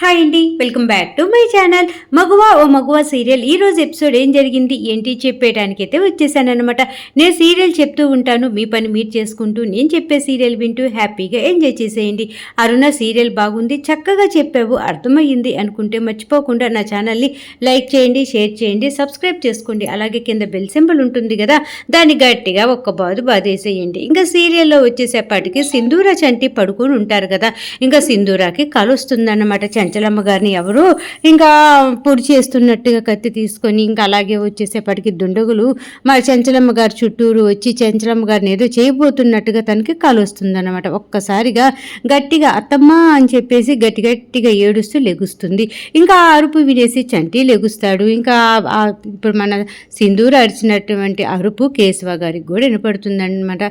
Hi అండి welcome back to my channel Maguva O Maguva serial. ఈ రోజు episode ఏం జరిగింది? ఏంటి? చెప్పేయడానికి అయితే వచ్చేసాను అనమాట నేను సీరియల్ చెప్తూ ఉంటాను. మీ పని మీరు చేసుకుంటూ నేను చెప్పే సీరియల్ వింటూ హ్యాపీగా ఎంజాయ్ చేసేయండి. అరుణ సీరియల్ బాగుంది. చక్కగా చెప్పావు. అర్థమయ్యింది అనుకుంటే మర్చిపోకుండా నా ఛానల్ని లైక్ చేయండి షేర్ చేయండి సబ్స్క్రైబ్ చేసుకోండి. అలాగే కింద బెల్ సింబల్ ఉంటుంది కదా దాన్ని గట్టిగా ఒక్క బాదు బాధేసేయండి ఇంకా సీరియల్లో వచ్చేసేపాటికి సింధూర చంటి పడుకొని ఉంటారు కదా ఇంకా సింధూరాకి కలుస్తుందన్నమాట చంచలమ్మ గారిని ఎవరు? ఇంకా పొడి చేస్తున్నట్టుగా కత్తి తీసుకొని ఇంకా అలాగే వచ్చేసేపటికి దుండగులు మా చంచలమ్మ గారి చుట్టూరు వచ్చి చంచలమ్మ గారిని ఏదో చేయబోతున్నట్టుగా తనకి కలుస్తుందన్నమాట ఒక్కసారిగా గట్టిగా అత్తమ్మ అని చెప్పేసి గట్టి గట్టిగా ఏడుస్తూ లెగుస్తుంది. ఇంకా అరుపు వినేసి చంటి లెగుస్తాడు. ఇంకా ఇప్పుడు మన సింధూర అరిచినటువంటి అరుపు కేశవ గారికి కూడా వినపడుతుందనమాట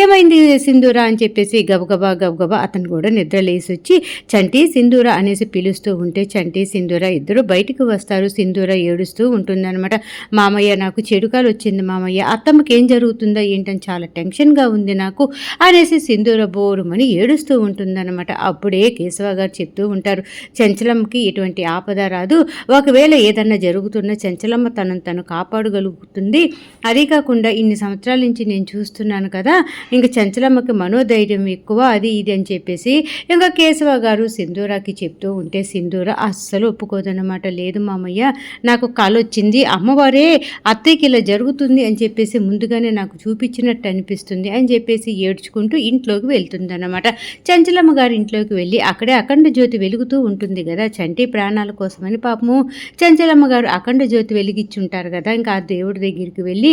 ఏమైంది సింధూర అని చెప్పేసి గబగబా గబగబా అతను కూడా నిద్ర లేసి వచ్చి చంటి సింధూర అనేసి పిలుస్తూ ఉంటే చంటి సింధూర ఇద్దరు బయటికి వస్తారు. సింధూర ఏడుస్తూ ఉంటుందన్నమాట. మామయ్య నాకు చెడుకాలు వచ్చింది మామయ్య. అత్తమ్మకి ఏం జరుగుతుందో ఏంటని చాలా టెన్షన్గా ఉంది నాకు అనేసి సింధూర బోరుమని ఏడుస్తూ ఉంటుందన్నమాట. అప్పుడే కేశవ గారు చెప్తూ ఉంటారు చంచలమ్మకి ఎటువంటి ఆపద రాదు. ఒకవేళ ఏదన్నా జరుగుతున్న చంచలమ్మ తనను తను కాపాడగలుగుతుంది. అదే కాకుండా ఇన్ని సంవత్సరాల నుంచి నేను చూస్తున్నాను కదా ఇంకా చంచలమ్మకి మనోధైర్యం ఎక్కువ అది ఇది అని చెప్పేసి ఇంకా కేశవ గారు సింధూరాకి చెప్తూ ఉంటే సింధూర అస్సలు ఒప్పుకోదన్నమాట. లేదు మామయ్య నాకు కాలు వచ్చింది అమ్మవారే అత్తయ్యకి ఇలా జరుగుతుంది అని చెప్పేసి ముందుగానే నాకు చూపించినట్టు అనిపిస్తుంది అని చెప్పేసి ఏడ్చుకుంటూ ఇంట్లోకి వెళ్తుంది అనమాట చంచలమ్మ గారి ఇంట్లోకి వెళ్ళి అక్కడే అఖండ జ్యోతి వెలుగుతూ ఉంటుంది కదా. చంటి ప్రాణాల కోసమని పాపము చంచలమ్మ గారు అఖండ జ్యోతి వెలిగించుంటారు కదా. ఇంకా ఆ దేవుడి దగ్గరికి వెళ్ళి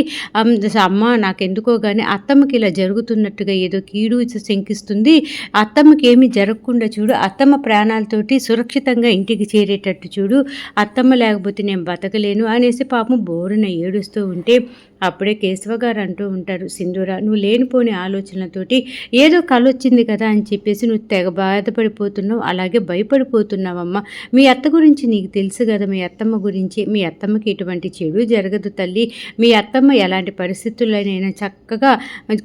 అమ్మ నాకెందుకో కానీ అత్తమ్మకి ఇలా జరుగుతున్నట్టుగా ఏదో కీడు శంకిస్తుంది. అత్తమ్మకి ఏమీ జరగకుండా చూడు. అత్తమ్మ ప్రాణాలతోటి సురక్షితంగా ఇంటికి చేరేటట్టు చూడు. అత్తమ్మ లేకపోతే నేను బతకలేను అనేసి పాపం బోరున ఏడుస్తూ ఉంటే అప్పుడే కేశవ గారు అంటూ ఉంటారు సింధూర నువ్వు లేనిపోని ఆలోచనలతోటి ఏదో కళ వచ్చింది కదా అని చెప్పేసి నువ్వు తెగ బాధపడిపోతున్నావు అలాగే భయపడిపోతున్నావమ్మా. మీ అత్త గురించి నీకు తెలుసు కదా మీ అత్తమ్మ గురించి. మీ అత్తమ్మకి ఎటువంటి చెడు జరగదు తల్లి. మీ అత్తమ్మ ఎలాంటి పరిస్థితుల్లోనైనా చక్కగా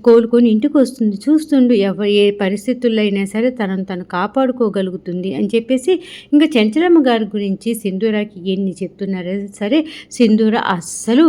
కోలుకొని ఇంటికి వస్తుంది చూస్తుండు ఎవరు ఏ పరిస్థితుల్లో అయినా సరే తనను తను కాపాడుకోగలుగుతుంది అని చెప్పేసి ఇంకా చెంచలమ్మ గారి గురించి సింధూరాకి ఎన్ని చెప్తున్నారో సరే సింధూర అస్సలు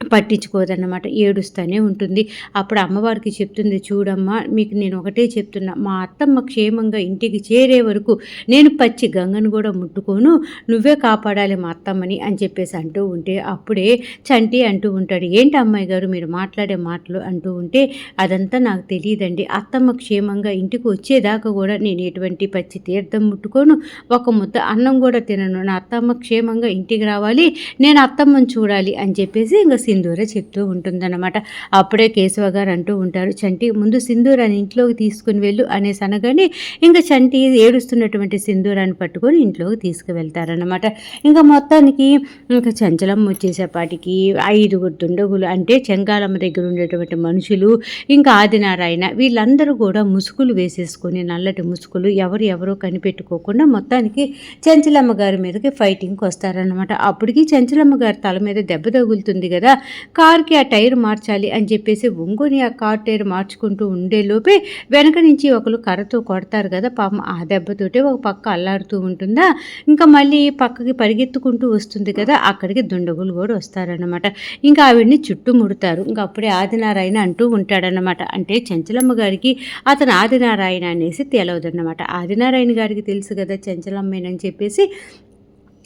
పట్టించుకోదన్నమాట ఏడుస్తూనే ఉంటుంది. అప్పుడు అమ్మవారికి చెప్తుంది చూడమ్మా మీకు నేను ఒకటే చెప్తున్నా మా అత్తమ్మ క్షేమంగా ఇంటికి చేరే వరకు నేను పచ్చి గంగను కూడా ముట్టుకోను నువ్వే కాపాడాలి మా అత్తమ్మని అని చెప్పేసి అంటూ ఉంటే అప్పుడే చంటి అంటూ ఉంటాడు. ఏంటి అమ్మాయి గారు మీరు మాట్లాడే మాటలు అంటూ ఉంటే అదంతా నాకు తెలియదండి. అత్తమ్మ క్షేమంగా ఇంటికి వచ్చేదాకా కూడా నేను ఎటువంటి పచ్చి తీర్థం ముట్టుకోను. ఒక ముద్ద అన్నం కూడా తినను. నా అత్తమ్మ క్షేమంగా ఇంటికి రావాలి నేను అత్తమ్మని చూడాలి అని చెప్పేసి ఇంకా సింధూర చెప్తూ ఉంటుందన్నమాట. అప్పుడే కేశవ గారు అంటూ ఉంటారు చంటి ముందు సింధూరాన్ని ఇంట్లోకి తీసుకుని వెళ్ళు అనేసి అనగానే ఇంకా చంటి ఏడుస్తున్నటువంటి సింధూరాన్ని పట్టుకొని ఇంట్లోకి తీసుకువెళ్తారనమాట ఇంకా మొత్తానికి ఇంకా చంచలం వచ్చేసేపాటికి ఐదుగురు దుండగులు అంటే చెంగాలమ్మ దగ్గర ఉండేటువంటి మనుషులు ఇంకా ఆదినారాయణ వీళ్ళందరూ కూడా ముసుగులు వేసేసుకొని నల్లటి ముసుగులు ఎవరు ఎవరో కనిపెట్టుకోకుండా మొత్తానికి చెంచలమ్మ గారి మీదకి ఫైటింగ్కి వస్తారనమాట అప్పటికి చెంచలమ్మ గారి తల మీద దెబ్బ తగులుతుంది కదా కార్కి ఆ టైర్ మార్చాలి అని చెప్పేసి ఒంగుని ఆ కార్ టైర్ మార్చుకుంటూ ఉండేలోపే వెనక నుంచి ఒకరు కర్రతో కొడతారు కదా పాపం ఆ దెబ్బతోటే ఒక పక్క అల్లాడుతూ ఉంటుందా? ఇంకా మళ్ళీ పక్కకి పరిగెత్తుకుంటూ వస్తుంది కదా అక్కడికి దుండగులు కూడా వస్తారనమాట ఇంకా ఆవిడ్ని చుట్టుముడతారు. ఇంకా అప్పుడే ఆదినారాయణ అంటూ ఉంటాడనమాట అంటే చెంచలమ్మ గారికి అతను ఆదినారాయణ అనేసి తెలవదన్నమాట. ఆదినారాయణ గారికి తెలుసు కదా చెంచలమ్మేనని చెప్పేసి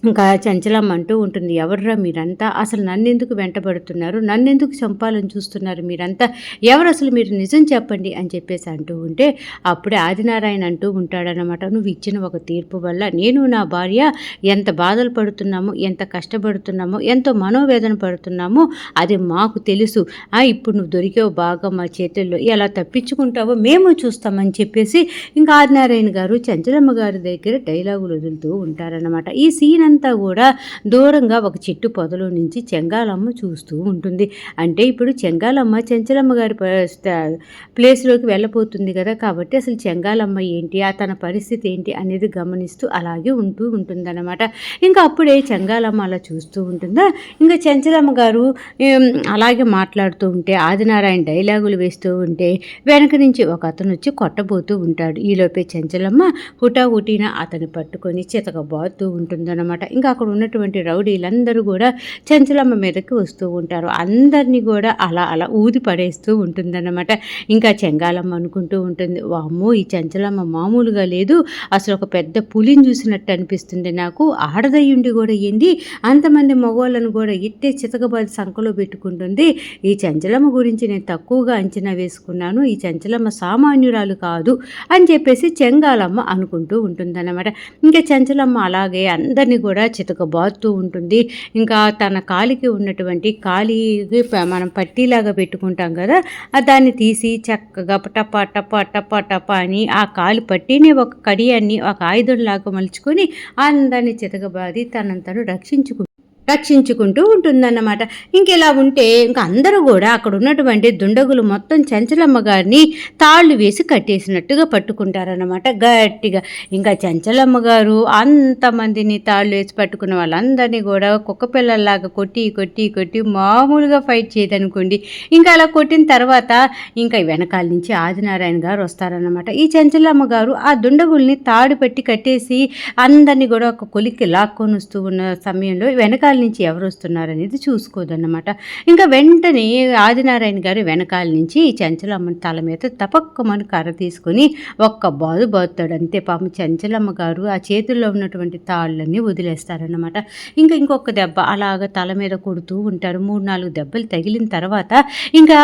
ఇంకా చంచలం అంటూ ఉంటుంది. ఎవర్రా మీరంతా? అసలు నన్నెందుకు వెంటబడుతున్నారు? నన్నెందుకు చంపాలని చూస్తున్నారు మీరంతా? ఎవరు అసలు మీరు నిజం చెప్పండి అని చెప్పేసి అంటూ ఉంటే అప్పుడే ఆదినారాయణ అంటూ ఉంటాడనమాట నువ్వు ఇచ్చిన ఒక తీర్పు వల్ల నేను నా భార్య ఎంత బాధలు పడుతున్నామో ఎంత కష్టపడుతున్నామో ఎంతో మనోవేదన పడుతున్నామో అది మాకు తెలుసు. ఆ ఇప్పుడు నువ్వు దొరికావు బాగా మా చేతుల్లో. ఎలా తప్పించుకుంటావో మేము చూస్తామని చెప్పేసి ఇంకా ఆదినారాయణ గారు చంచలమ్మ గారి దగ్గర డైలాగులు వదులుతూ ఉంటారనమాట ఈ సీన్ అంతా కూడా దూరంగా ఒక చెట్టు పొదలో నుంచి చెంగాలమ్మ చూస్తూ ఉంటుంది. అంటే ఇప్పుడు చెంగాలమ్మ చెంచలమ్మ గారి ప్లేస్లోకి వెళ్ళబోతుంది కదా కాబట్టి అసలు చెంగాలమ్మ ఏంటి ఆ తన పరిస్థితి ఏంటి అనేది గమనిస్తూ అలాగే ఉంటూ ఉంటుందన్నమాట. ఇంకా అప్పుడే చెంగాలమ్మ అలా చూస్తూ ఉంటుందా? ఇంకా చెంచలమ్మ గారు అలాగే మాట్లాడుతూ ఉంటే ఆదినారాయణ డైలాగులు వేస్తూ ఉంటే వెనక నుంచి ఒక అతను వచ్చి కొట్టబోతూ ఉంటాడు. ఈలోపే చెంచలమ్మ హుటా హుటీన అతన్ని పట్టుకొని చితకబోతూ ఉంటుందన్నమాట. ఇంకా అక్కడ ఉన్నటువంటి రౌడీలందరూ కూడా చెంచలమ్మ మీదకి వస్తూ ఉంటారు. అందరినీ కూడా అలా అలా ఊది పడేస్తూ ఉంటుందన్నమాట. ఇంకా చెంగాలమ్మ అనుకుంటూ ఉంటుంది. వామ్మో ఈ చెంచలమ్మ మామూలుగా లేదు. అసలు ఒక పెద్ద పులిని చూసినట్టు అనిపిస్తుంది నాకు. ఆడదయ్యుండి కూడా ఏంది? అంతమంది మగవాళ్ళను కూడా ఇట్టే చితకబాది సంఖలో పెట్టుకుంటుంది. ఈ చంచలమ్మ గురించి నేను తక్కువగా అంచనా వేసుకున్నాను. ఈ చంచలమ్మ సామాన్యురాలు కాదు అని చెప్పేసి చెంగాలమ్మ అనుకుంటూ ఉంటుందన్నమాట. ఇంకా చంచలమ్మ అలాగే అందరినీ కూడా చితకబాతూ ఉంటుంది. ఇంకా తన కాలికి ఉన్నటువంటి కాలికి మనం పట్టీలాగా పెట్టుకుంటాం కదా ఆ దాన్ని తీసి చక్కగా టపా టపా టపా టపా అని ఆ కాలి పట్టీని ఒక కడియాన్ని ఒక ఆయుధంలాగా మలుచుకొని అందరినీ చితకబాది తనంతను రక్షించుకుంటుంది రక్షించుకుంటూ ఉంటుందన్నమాట. ఇంకెలా ఉంటే ఇంకా అందరూ కూడా అక్కడ ఉన్నటువంటి దుండగులు మొత్తం చంచలమ్మ గారిని తాళ్ళు వేసి కట్టేసినట్టుగా పట్టుకుంటారన్నమాట గట్టిగా. ఇంకా చంచలమ్మ గారు అంతమందిని తాళ్ళు వేసి పట్టుకున్న వాళ్ళందరినీ కూడా కుక్క పిల్లల్లాగా కొట్టి కొట్టి కొట్టి మామూలుగా ఫైట్ చేయదనుకోండి. ఇంకా అలా కొట్టిన తర్వాత ఇంకా వెనకాల నుంచి ఆదినారాయణ గారు వస్తారన్నమాట. ఈ చంచలమ్మ గారు ఆ దుండగుల్ని తాడు పెట్టి కట్టేసి అందరినీ కూడా ఒక కొలిక్కి లాక్కొని వస్తూ ఉన్న సమయంలో వెనకాల నుంచి ఎవరు వస్తున్నారనేది చూసుకోదన్నమాట. ఇంకా వెంటనే ఆదినారాయణ గారు వెనకాల నుంచి ఈ చంచలమ్మ తల మీద తపక్కమని కర్ర తీసుకొని ఒక్క బాదు బాదుతాడు. అంతే పాపం చంచలమ్మ గారు ఆ చేతుల్లో ఉన్నటువంటి తాళ్ళన్నీ వదిలేస్తారన్నమాట. ఇంకా ఇంకొక దెబ్బ అలాగ తల మీద కొడుతూ ఉంటారు. మూడు నాలుగు దెబ్బలు తగిలిన తర్వాత ఇంకా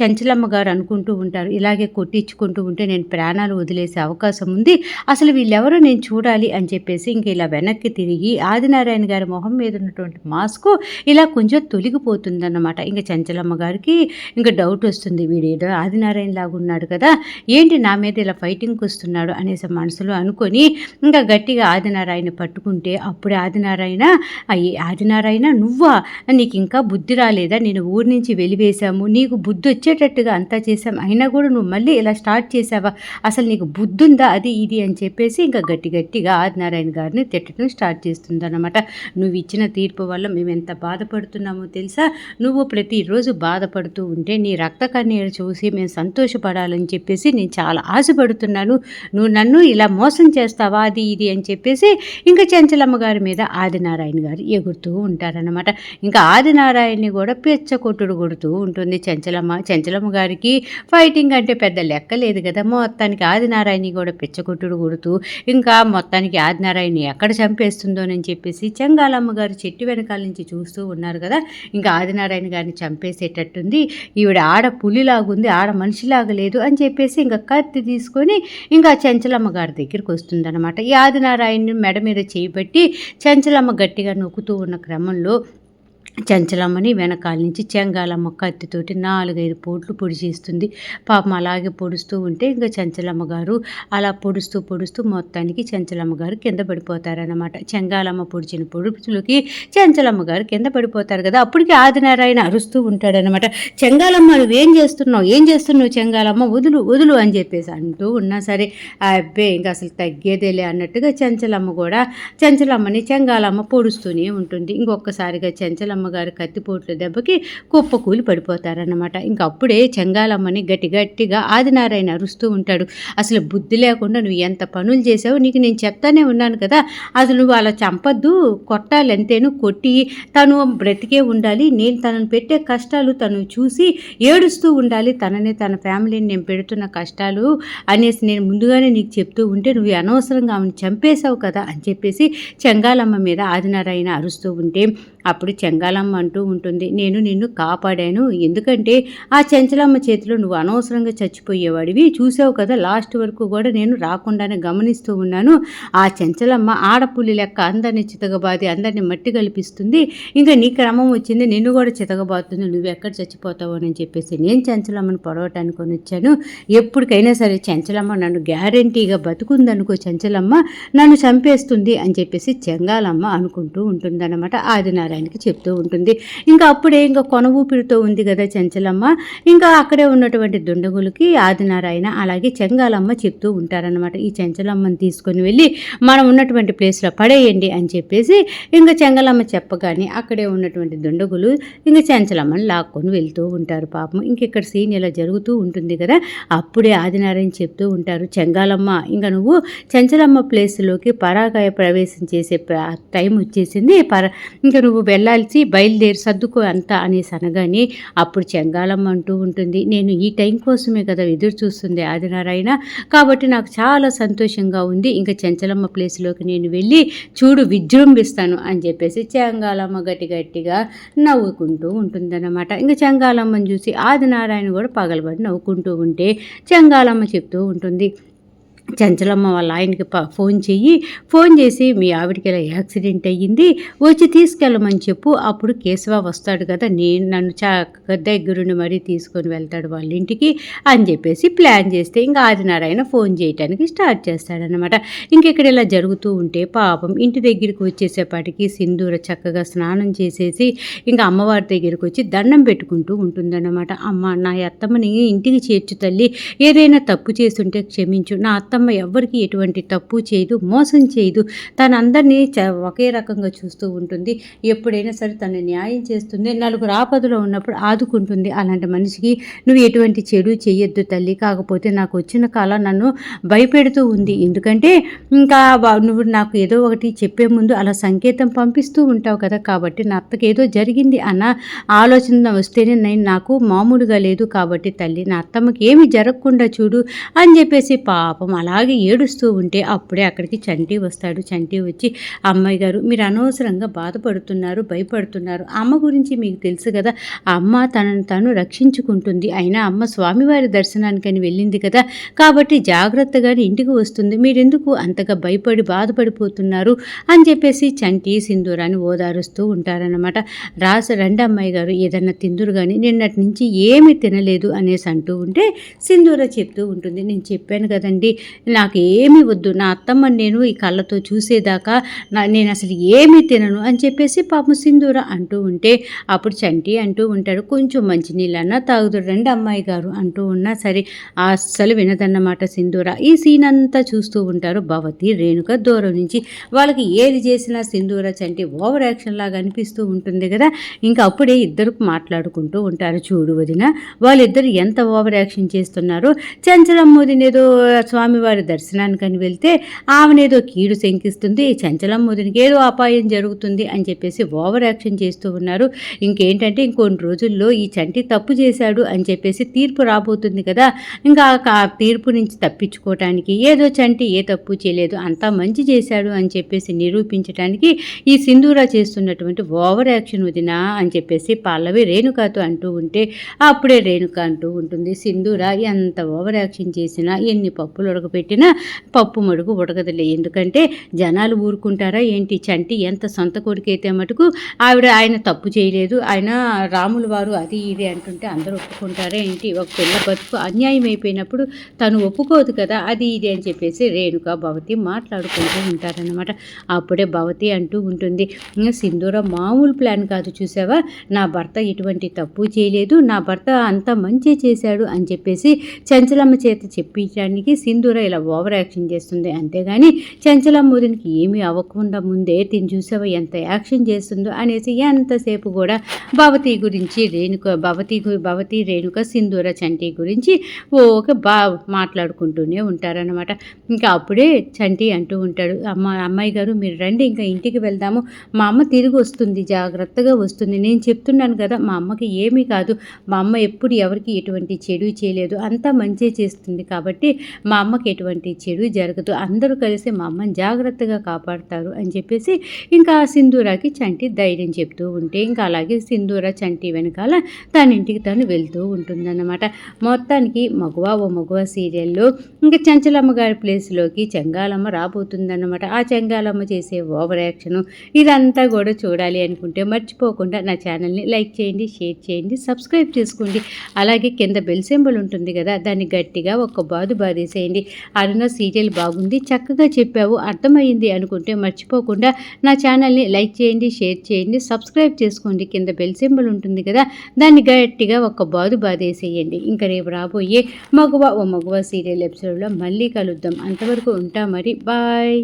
చంచలమ్మ గారు అనుకుంటూ ఉంటారు ఇలాగే కొట్టించుకుంటూ ఉంటే నేను ప్రాణాలు వదిలేసే అవకాశం ఉంది. అసలు వీళ్ళెవరో నేను చూడాలి అని చెప్పేసి ఇంక ఇలా వెనక్కి తిరిగి ఆదినారాయణ గారి మొహం మీద ఉన్నటువంటి మాస్క్ ఇలా కొంచెం తొలగిపోతుందన్నమాట. ఇంకా చంచలమ్మ గారికి ఇంకా డౌట్ వస్తుంది. వీడేదో ఆదినారాయణ లాగా ఉన్నాడు కదా ఏంటి నా మీద ఇలా ఫైటింగ్కి వస్తున్నాడు అనేసి మనసులో అనుకొని ఇంకా గట్టిగా ఆదినారాయణ పట్టుకుంటే అప్పుడే ఆదినారాయణ అయ్యి ఆదినారాయణ నువ్వా? నీకు ఇంకా బుద్ధి రాలేదా? నేను ఊరి నుంచి వెలివేశాము. నీకు బుద్ధి వచ్చేటట్టుగా అంతా చేశాం. అయినా కూడా నువ్వు మళ్ళీ ఇలా స్టార్ట్ చేసావా అసలు నీకు బుద్ధి ఉందా? అది ఇది అని చెప్పేసి ఇంకా గట్టి గట్టిగా ఆదినారాయణ గారిని తిట్టడం స్టార్ట్ చేస్తుందన్నమాట. నువ్వు ఇచ్చిన తీర్పు వల్ల మేము ఎంత బాధపడుతున్నామో తెలుసా? నువ్వు ప్రతిరోజు బాధపడుతూ ఉంటే నీ రక్త కన్నీరు చూసి మేము సంతోషపడాలని చెప్పేసి నేను చాలా ఆశపడుతున్నాను. నువ్వు నన్ను ఇలా మోసం చేస్తావా? అది ఇది అని చెప్పేసి ఇంకా చెంచలమ్మ గారి మీద ఆదినారాయణ గారు ఎగురుతూ ఉంటారనమాట ఇంకా ఆదినారాయణని కూడా పెచ్చకొట్టుడు కొడుతూ ఉంటుంది చెంచలమ్మ. చెంచలమ్మ గారికి ఫైటింగ్ అంటే పెద్ద లెక్క లేదు కదా. మొత్తానికి ఆదినారాయణని కూడా పెచ్చకొట్టుడు కొడుతూ ఇంకా మొత్తానికి ఆదినారాయణని ఎక్కడ చంపేస్తుందోనని చెప్పేసి చెంగాలమ్మ గారు చెట్టు వెనకాల నుంచి చూస్తూ ఉన్నారు కదా. ఇంకా ఆదినారాయణ గారిని చంపేసేటట్టుంది. ఈవిడ ఆడ పులిలాగుంది ఆడ మనిషిలాగా లేదు అని చెప్పేసి ఇంకా కత్తి తీసుకొని ఇంకా చెంచలమ్మ గారి దగ్గరికి వస్తుందన్నమాట. ఈ ఆదినారాయణ మెడ మీద చేయబట్టి చెంచలమ్మ గట్టిగా నొక్కుతూ ఉన్న క్రమంలో చంచలమ్మని వెనకాల నుంచి చెంగాలమ్మ కత్తితోటి నాలుగైదు పోట్లు పొడిచేస్తుంది పాపం అలాగే పొడుస్తూ ఉంటే ఇంకా చంచలమ్మ గారు అలా పొడుస్తూ పొడుస్తూ మొత్తానికి చంచలమ్మ గారు కింద పడిపోతారనమాట చెంగాలమ్మ పొడిచిన పొడుపులకి చంచలమ్మ గారు కింద పడిపోతారు కదా అప్పటికి ఆదినారాయణ అరుస్తూ ఉంటాడనమాట చెంగాలమ్మ నువ్వేం చేస్తున్నావు? ఏం చేస్తున్నావు చెంగాలమ్మ? వదులు వదులు అని చెప్పేసి అంటూ ఉన్నా సరే అబ్బే ఇంకా అసలు తగ్గేదేలే అన్నట్టుగా చెంచలమ్మ కూడా చెంచలమ్మని చెంగాలమ్మ పొడుస్తూనే ఉంటుంది. ఇంకొకసారిగా చెంచలమ్మ గారు కత్తిపోట్ల దెబ్బకి కుప్పకూలి పడిపోతారన్నమాట. ఇంక అప్పుడే చెంగాలమ్మని గట్టి గట్టిగా ఆదినారాయణ అరుస్తూ ఉంటాడు. అసలు బుద్ధి లేకుండా నువ్వు ఎంత పనులు చేసావు నీకు నేను చెప్తానే ఉన్నాను కదా. అసలు నువ్వు అలా చంపద్దు కొట్టాలి అంతేను కొట్టి తను బ్రతికే ఉండాలి. నేను తనను పెట్టే కష్టాలు తను చూసి ఏడుస్తూ ఉండాలి. తనని తన ఫ్యామిలీని నేను పెడుతున్న కష్టాలు అనేసి నేను ముందుగానే నీకు చెప్తూ ఉంటే నువ్వు అనవసరంగా ఆమెను చంపేశావు కదా అని చెప్పేసి చెంగాలమ్మ మీద ఆదినారాయణ అరుస్తూ ఉంటే అప్పుడు చెంగాలమ్మ అంటూ ఉంటుంది నేను నిన్ను కాపాడాను. ఎందుకంటే ఆ చెంచలమ్మ చేతిలో నువ్వు అనవసరంగా చచ్చిపోయేవాడివి. చూసావు కదా లాస్ట్ వరకు కూడా నేను రాకుండానే గమనిస్తూ ఉన్నాను. ఆ చెంచలమ్మ ఆడపుల్లి లెక్క అందరిని చితగబాది అందరిని మట్టి కల్పిస్తుంది. ఇంకా నీ క్రమం వచ్చింది నిన్ను కూడా చితగబాతుంది నువ్వు ఎక్కడ చచ్చిపోతావు అని చెప్పేసి నేను చెంచలమ్మను పొడవటానికి కొని వచ్చాను ఎప్పటికైనా సరే చెంచలమ్మ నన్ను గ్యారంటీగా బతుకుందనుకో చెంచలమ్మ నన్ను చంపేస్తుంది అని చెప్పేసి చెంగాలమ్మ అనుకుంటూ ఉంటుందన్నమాట. ఆయనకి చెప్తూ ఉంటుంది. ఇంకా అప్పుడే ఇంకా కొన ఊపిరితో ఉంది కదా చెంచలమ్మ. ఇంకా అక్కడే ఉన్నటువంటి దుండగులకి ఆదినారాయణ అలాగే చెంగాలమ్మ చెప్తూ ఉంటారనమాట ఈ చెంచలమ్మని తీసుకొని వెళ్ళి మనం ఉన్నటువంటి ప్లేస్లో పడేయండి అని చెప్పేసి ఇంకా చెంగలమ్మ చెప్పగానే అక్కడే ఉన్నటువంటి దుండగులు ఇంకా చెంచలమ్మని లాక్కొని వెళ్తూ ఉంటారు పాపం. ఇంక ఇక్కడ సీన్ ఇలా జరుగుతూ ఉంటుంది కదా. అప్పుడే ఆదినారాయణ చెప్తూ ఉంటారు చెంగాలమ్మ ఇంకా నువ్వు చెంచలమ్మ ప్లేస్లోకి పరాగాయ ప్రవేశం చేసే టైం వచ్చేసింది. పర ఇంకా నువ్వు వెళ్ళాల్సి బయలుదేరి సర్దుకో అంతా అనేసి అనగానే అప్పుడు చెంగాలమ్మ అంటూ ఉంటుంది నేను ఈ టైం కోసమే కదా ఎదురు చూస్తుంది ఆదినారాయణ. కాబట్టి నాకు చాలా సంతోషంగా ఉంది. ఇంకా చెంచలమ్మ ప్లేస్లోకి నేను వెళ్ళి చూడు విజృంభిస్తాను అని చెప్పేసి చెంగాలమ్మ గట్టి గట్టిగా నవ్వుకుంటూ ఉంటుందన్నమాట. ఇంకా చెంగాలమ్మని చూసి ఆదినారాయణ కూడా పగలబడి నవ్వుకుంటూ ఉంటే చెంగాలమ్మ చెప్తూ ఉంటుంది చంచలమ్మ వాళ్ళ ఆయనకి ప- ఫోన్ చెయ్యి. ఫోన్ చేసి మీ ఆవిడకి ఇలా యాక్సిడెంట్ అయ్యింది? వచ్చి తీసుకెళ్ళమని చెప్పు. అప్పుడు కేశవ వస్తాడు కదా నేను నన్ను చా దగ్గరుండి మరీ తీసుకొని వెళ్తాడు వాళ్ళ ఇంటికి అని చెప్పేసి ప్లాన్ చేస్తే ఇంకా ఆదినారాయణ ఫోన్ చేయటానికి స్టార్ట్ చేస్తాడనమాట ఇంకెక్కడ ఇలా జరుగుతూ ఉంటే పాపం ఇంటి దగ్గరికి వచ్చేసేపాటికి సింధూర చక్కగా స్నానం చేసేసి ఇంకా అమ్మవారి దగ్గరికి వచ్చి దండం పెట్టుకుంటూ ఉంటుందన్నమాట. అమ్మ నా అత్తమ్మని ఇంటికి చేర్చు తల్లి ఏదైనా తప్పు చేస్తుంటే క్షమించు. నా అత్తమ్మ ఎవ్వరికి ఎటువంటి తప్పు చేయదు మోసం చేయదు. తను అందరినీ చ- ఒకే రకంగా చూస్తూ ఉంటుంది. ఎప్పుడైనా సరే తను న్యాయం చేస్తుంది నలుగురు ఆపదలో ఉన్నప్పుడు ఆదుకుంటుంది. అలాంటి మనిషికి నువ్వు ఎటువంటి చెడు చేయొద్దు తల్లి. కాకపోతే నాకు వచ్చిన కాలం నన్ను భయపెడుతూ ఉంది. ఎందుకంటే ఇంకా నువ్వు నాకు ఏదో ఒకటి చెప్పే ముందు అలా సంకేతం పంపిస్తూ ఉంటావు కదా. కాబట్టి నా అత్తకి ఏదో జరిగింది అన్న ఆలోచన వస్తేనే నేను నాకు మామూలుగా లేదు. కాబట్టి తల్లి నా అత్తమ్మకి ఏమి జరగకుండా చూడు అని చెప్పేసి పాపం అలా అలాగే ఏడుస్తూ ఉంటే అప్పుడే అక్కడికి చంటి వస్తాడు. చంటి వచ్చి అమ్మాయి గారు మీరు అనవసరంగా బాధపడుతున్నారు భయపడుతున్నారు. అమ్మ గురించి మీకు తెలుసు కదా ఆ అమ్మ తనను తను రక్షించుకుంటుంది. అయినా అమ్మ స్వామివారి దర్శనానికని వెళ్ళింది కదా. కాబట్టి జాగ్రత్తగా ఇంటికి వస్తుంది. మీరెందుకు అంతగా భయపడి బాధపడిపోతున్నారు? అని చెప్పేసి చంటి సింధూరాన్ని ఓదారుస్తూ ఉంటారనమాట రాసు రండి అమ్మాయి గారు ఏదన్నా తిందురు కానీ నిన్నటి నుంచి ఏమి తినలేదు అనేసి అంటూ ఉంటే సింధూర చెప్తూ ఉంటుంది. నేను చెప్పాను కదండి నాకు వద్దు నా అత్తమ్మ నేను ఈ కళ్ళతో చూసేదాకా నేను అసలు ఏమీ తినను అని చెప్పేసి పాపం సింధూర అంటూ ఉంటే అప్పుడు చంటి అంటూ ఉంటాడు కొంచెం మంచినీళ్ళన్నా తాగుతాడు. రండి అమ్మాయి గారు అంటూ ఉన్నా సరే అస్సలు వినదన్నమాట సింధూర. ఈ సీన్ అంతా చూస్తూ ఉంటారు భవతి రేణుక దూరం నుంచి. వాళ్ళకి ఏది చేసినా సింధూర చంటి ఓవర్ యాక్షన్ లాగా అనిపిస్తూ ఉంటుంది కదా. ఇంకా అప్పుడే ఇద్దరు మాట్లాడుకుంటూ ఉంటారు. చూడు వదిన వాళ్ళిద్దరు ఎంత ఓవర్ యాక్షన్ చేస్తున్నారో. చంచలమ్మ వదిన స్వామి స్వామివారి దర్శనానికని వెళ్తే ఆమెనేదో కీడు శంకిస్తుంది చంచలమ్మ వదినకి ఏదో అపాయం జరుగుతుంది అని చెప్పేసి ఓవర్ యాక్షన్ చేస్తూ ఉన్నారు. ఇంకేంటంటే ఇంకొన్ని రోజుల్లో ఈ చంటి తప్పు చేశాడు అని చెప్పేసి తీర్పు రాబోతుంది కదా. ఇంకా ఆ తీర్పు నుంచి తప్పించుకోవటానికి ఏదో చంటి ఏ తప్పు చేయలేదు అంతా మంచి చేశాడు అని చెప్పేసి నిరూపించడానికి ఈ సింధూరా చేస్తున్నటువంటి ఓవర్ యాక్షన్ వదినా అని చెప్పేసి పల్లవి రేణుకాతో అంటూ ఉంటే అప్పుడే రేణుక అంటూ ఉంటుంది సింధూర ఎంత ఓవర్ యాక్షన్ చేసినా ఎన్ని పప్పులు పెట్టినా పప్పు మడుగు ఉడకదులే. ఎందుకంటే జనాలు ఊరుకుంటారా ఏంటి? చంటి ఎంత సొంత కొడుకైతే మటుకు ఆవిడ ఆయన తప్పు చేయలేదు. ఆయన రాముల వారు అది ఇది అంటుంటే అందరూ ఒప్పుకుంటారా ఏంటి? ఒక పిల్ల బతుకు అన్యాయం అయిపోయినప్పుడు తను ఒప్పుకోదు కదా అది ఇది అని చెప్పేసి రేణుక భవతి మాట్లాడుకుంటూ ఉంటారనమాట అప్పుడే భవతి అంటూ ఉంటుంది సింధూర మామూలు ప్లాన్ కాదు చూసావా? నా భర్త ఎటువంటి తప్పు చేయలేదు. నా భర్త అంత మంచి చేశాడు అని చెప్పేసి చంచలమ్మ చేత చెప్పించడానికి సింధూర ఇలా ఓవర్ యాక్షన్ చేస్తుంది అంతేగాని చంచలమ్మ ఏమీ అవ్వకుండా ముందే తిని చూసావా ఎంత యాక్షన్ చేస్తుందో అనేసి ఎంతసేపు కూడా భవతి గురించి రేణుక భవతి భవతి రేణుక సింధూర చంటి గురించి ఓకే బా మాట్లాడుకుంటూనే ఉంటారనమాట ఇంకా అప్పుడే చంటి అంటూ ఉంటాడు అమ్మ అమ్మాయి గారు మీరు రండి ఇంకా ఇంటికి వెళ్దాము. మా అమ్మ తిరిగి వస్తుంది జాగ్రత్తగా వస్తుంది. నేను చెప్తున్నాను కదా మా అమ్మకి ఏమీ కాదు. మా అమ్మ ఎప్పుడు ఎవరికి ఎటువంటి చెడు చేయలేదు. అంతా మంచి చేస్తుంది కాబట్టి మా అమ్మకి ఎటువంటి చెడు జరగదు. అందరూ కలిసి మా అమ్మని జాగ్రత్తగా కాపాడతారు అని చెప్పేసి ఇంకా ఆ సింధూరాకి చంటి ధైర్యం చెప్తూ ఉంటే ఇంకా అలాగే సింధూర చంటి వెనకాల తన ఇంటికి తను వెళ్తూ ఉంటుందన్నమాట. మొత్తానికి మగువ ఓ మగువ సీరియల్లో ఇంకా చంచలమ్మ గారి ప్లేస్లోకి చెంగాలమ్మ రాబోతుందన్నమాట. ఆ చెంగాలమ్మ చేసే ఓవర్ యాక్షన్ ఇదంతా కూడా చూడాలి అనుకుంటే మర్చిపోకుండా నా ఛానల్ని లైక్ చేయండి షేర్ చేయండి సబ్స్క్రైబ్ చేసుకోండి. అలాగే కింద బెల్ సింబల్ ఉంటుంది కదా దాన్ని గట్టిగా ఒక బాదు బాధేసేయండి అరుణ సీరియల్ బాగుంది చక్కగా చెప్పావు అర్థమైంది అనుకుంటే మర్చిపోకుండా నా ఛానల్ని లైక్ చేయండి షేర్ చేయండి సబ్స్క్రైబ్ చేసుకోండి. కింద బెల్ సింబల్ ఉంటుంది కదా దాన్ని గట్టిగా ఒక బాదు బాధేసేయండి ఇంకా రేపు రాబోయే మగువ ఓ మగువ సీరియల్ ఎపిసోడ్లో మళ్ళీ కలుద్దాం. అంతవరకు ఉంటా మరి. బాయ్.